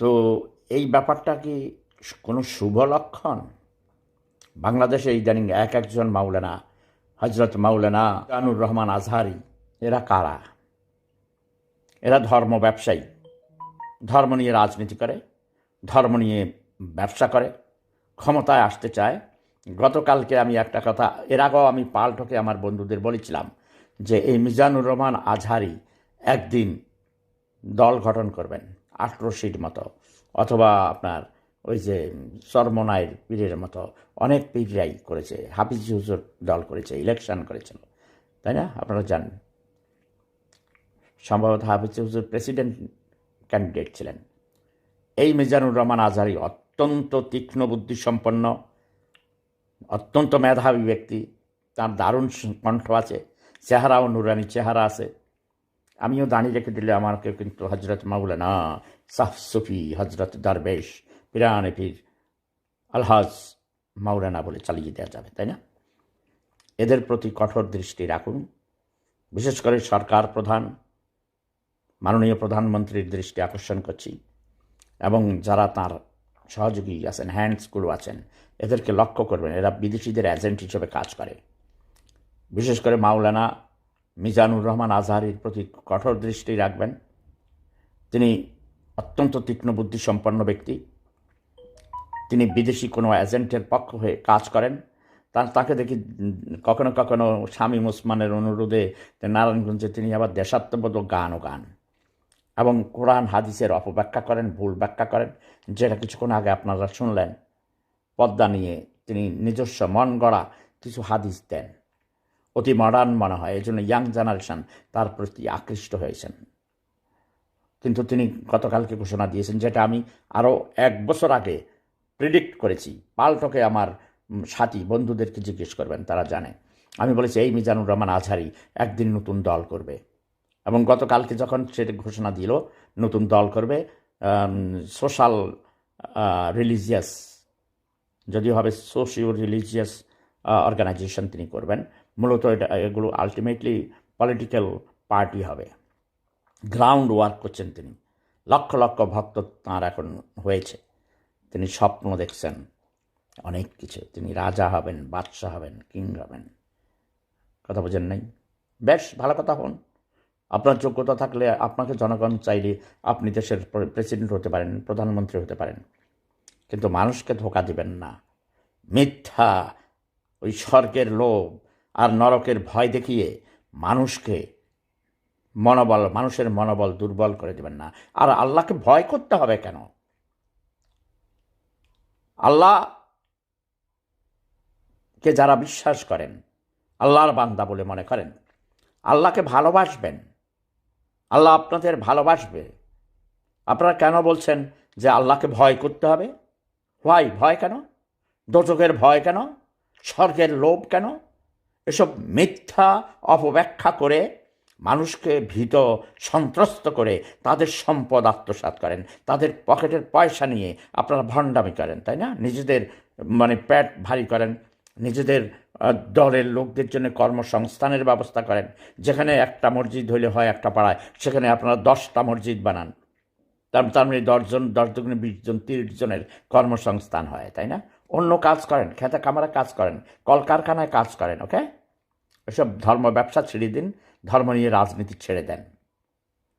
তো এই ব্যাপারটা কি কোনো শুভ লক্ষণ? বাংলাদেশে ইদানিং এক একজন মাওলানা হজরত মাওলানা আনুর রহমান আজহারি, এরা কারা? এরা ধর্ম ব্যবসায়ী। ধর্ম নিয়ে রাজনীতি করে, ধর্ম নিয়ে ব্যবসা করে, ক্ষমতায় আসতে চায়। গতকালকে আমি একটা কথা, এর আগেও আমি পাল্টকে আমার বন্ধুদের বলেছিলাম যে এই মিজানুর রহমান আজহারি একদিন দল গঠন করবেন। আঠেরো সিট মতো, অথবা আপনার ওই যে চরমনায়ের পীরের মতো অনেক পীররাই করেছে, হাফিজ হুজুর দল করেছে, ইলেকশন করেছিল, তাই না? আপনারা জানেন। সম্ভবত হাফিজ হুজুর প্রেসিডেন্ট ক্যান্ডিডেট ছিলেন। এই মিজানুর রহমান আজহারি অত্যন্ত তীক্ষ্ণ বুদ্ধিসম্পন্ন, অত্যন্ত মেধাবী ব্যক্তি, তার দারুণ কণ্ঠ আছে, চেহারাও নুরানি চেহারা আছে আমিও দাঁড়িয়ে রেখে দিলে আমাকে কিন্তু হজরত মাওলানা সাফ সুফি হজরত দারবেশ পিরানে পীর আলহাজ মাওলানা বলে চালিয়ে দেওয়া যাবে, তাই না? এদের প্রতি কঠোর দৃষ্টি রাখুন। বিশেষ করে সরকার প্রধান, মাননীয় প্রধানমন্ত্রীর দৃষ্টি আকর্ষণ করছি এবং যারা তার সহযোগী আছেন হ্যান্ডসগুলো আছেন, এদেরকে লক্ষ্য করবেন। এরা বিদেশিদের এজেন্ট হিসেবে কাজ করে। বিশেষ করে মাওলানা মিজানুর রহমান আজহারির প্রতি কঠোর দৃষ্টি রাখবেন। তিনি অত্যন্ত তীক্ষ্ণ বুদ্ধিসম্পন্ন ব্যক্তি। তিনি বিদেশি কোনো এজেন্টের পক্ষ হয়ে কাজ করেন। তার, তাকে দেখি কখনো কখনো স্বামী মুসমানের অনুরোধে নারায়ণগঞ্জে তিনি আবার দেশাত্মবোধক গানও গান এবং কোরআন হাদিসের অপব্যাখ্যা করেন, ভুল ব্যাখ্যা করেন। যেটা কিছুক্ষণ আগে আপনারা শুনলেন। পদ্মা নিয়ে তিনি নিজস্ব মন গড়া কিছু হাদিস দেন। অতি মডার্ন মনে হয়, এই জন্য ইয়াং জেনারেশন তার প্রতি আকৃষ্ট হয়েছেন। কিন্তু তিনি গতকালকে ঘোষণা দিয়েছেন যেটা আমি আরও এক বছর আগে প্রিডিক্ট করেছি। পাল্টকে আমার সাথী বন্ধুদেরকে জিজ্ঞেস করবেন, তারা জানে। আমি বলেছি, এই মিজানুর রহমান আজহারি একদিন নতুন দল করবে। এবং গতকালকে যখন সেটা ঘোষণা দিল, নতুন দল করবে সোশ্যাল রিলিজিয়াস যদিও হবে সোশিও রিলিজিয়াস অর্গানাইজেশন তিনি করবেন। মূলত এটা, এগুলো আলটিমেটলি পলিটিক্যাল পার্টি হবে। গ্রাউন্ড ওয়ার্ক করছেন তিনি। লক্ষ লক্ষ ভক্ত তাঁর এখন হয়েছে। তিনি স্বপ্ন দেখছেন অনেক কিছু। তিনি রাজা হবেন, বাদশাহ হবেন কিং হবেন। কথা বোঝেন নাই? বেশ, ভালো কথা হন। আপনার যোগ্যতা থাকলে আপনাকে জনগণ চাইলে আপনি দেশের প্রেসিডেন্ট হতে পারেন, প্রধানমন্ত্রী হতে পারেন। কিন্তু মানুষকে ধোকা দিবেন না। মিথ্যা, ওই স্বর্গের লোভ আর নরকের ভয় দেখিয়ে মানুষকে মনোবল, মানুষের মনোবল দুর্বল করে দেবেন না। আর আল্লাহকে ভয় করতে হবে কেন? আল্লাহ কে যারা বিশ্বাস করেন, আল্লাহর বান্দা বলে মনে করেন, আল্লাহকে ভালোবাসবেন। আল্লাহ আপনাদের ভালোবাসবে। আপনারা কেন বলছেন যে আল্লাহকে ভয় করতে হবে? ভয় ভয় কেন? দোচকের ভয় কেন? স্বর্গের লোভ কেন? এসব মিথ্যা অপব্যাখ্যা করে মানুষকে ভীত, সন্ত্রস্ত করে তাদের সম্পদ আত্মসাৎ করেন। তাদের পকেটের পয়সা নিয়ে আপনারা ভণ্ডামি করেন, তাই না? নিজেদের মানে প্যাট ভারী করেন। নিজেদের দলের লোকদের জন্য কর্মসংস্থানের ব্যবস্থা করেন। যেখানে একটা মসজিদ হইলে হয় একটা পাড়ায়, সেখানে আপনারা দশটা মসজিদ বানান। তার তার মানে দশজন দশ দুগুণে বিশ জন, তিরিশ জনের কর্মসংস্থান হয়, তাই না? অন্য কাজ করেন, খেতে কামারে কাজ করেন, কলকারখানায় কাজ করেন, ওকে? এসব ধর্ম ব্যবসা ছেড়ে দিন ধর্ম নিয়ে রাজনীতি ছেড়ে দেন।